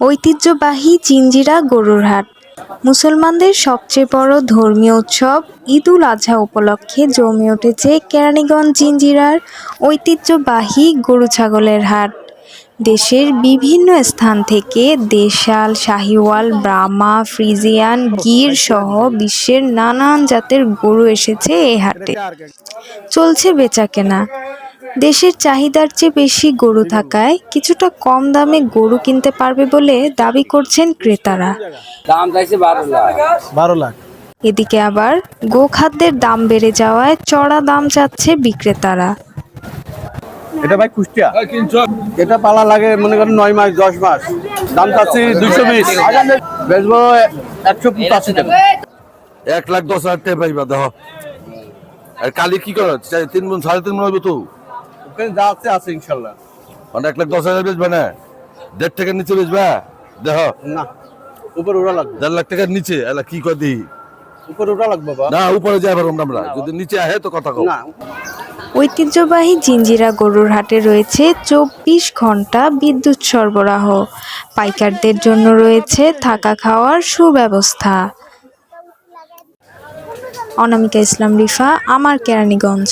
ঐতিহ্যবাহী জিঞ্জিরা গরুর হাট। মুসলমানদের সবচেয়ে বড় ধর্মীয় উৎসব ঈদ উল আজহা উপলক্ষে জমে উঠেছে কেরানীগঞ্জ জিঞ্জিরার ঐতিহ্যবাহী গরু ছাগলের হাট। দেশের বিভিন্ন স্থান থেকে দেশাল, শাহিওয়াল, ব্রাহ্মা, ফ্রিজিয়ান, গির সহ বিশ্বের নানান জাতের গরু এসেছে এই হাটে। চলছে বেচাকেনা। দেশের চাহিদার চেয়ে বেশি গরু থাকায় কিছুটা কম দামে গরু কিনতে পারবে বলে দাবি করছেন ক্রেতারা। দাম চাইছে বারো লাখ। বারো লাখ। এদিকে আবার গোখাদ্যের দাম বেড়ে যাওয়ায় চড়া দাম চাচ্ছে বিক্রেতারা। এটা ভাই কুষ্টিয়া? এটা পালা লাগে মনে করেন নয় মাস দশ মাস। দাম চাচ্ছি দুইশো বিশ। বেচবো একশো পঁচাশি টাকা। এক লাখ দশ হাজার টাকা পাইবা দেখ। আর কালি কি করো? তিন মন সাড়ে তিন মন হইব তো। ওখানে যা আছে আছে ইনশাল্লাহ। মানে এক লাখ দশ হাজার বেচবে না? দেড় টাকার নিচে বেচবা? দেখ না উপর উড়া লাগবে। দেড় লাখ টাকার নিচে? এলা কি কয় দিই? উপর উড়া লাগবে না উপরে যাই পারব আমরা। যদি নিচে আহে তো কথা কও। না। ঐতিহ্যবাহী জিঞ্জিরা গরুর হাটে রয়েছে চব্বিশ ঘণ্টা বিদ্যুৎ সরবরাহ। পাইকারদের জন্য রয়েছে থাকা খাওয়ার সুব্যবস্থা। অনামিকা ইসলাম রিফা আমার কেরানীগঞ্জ।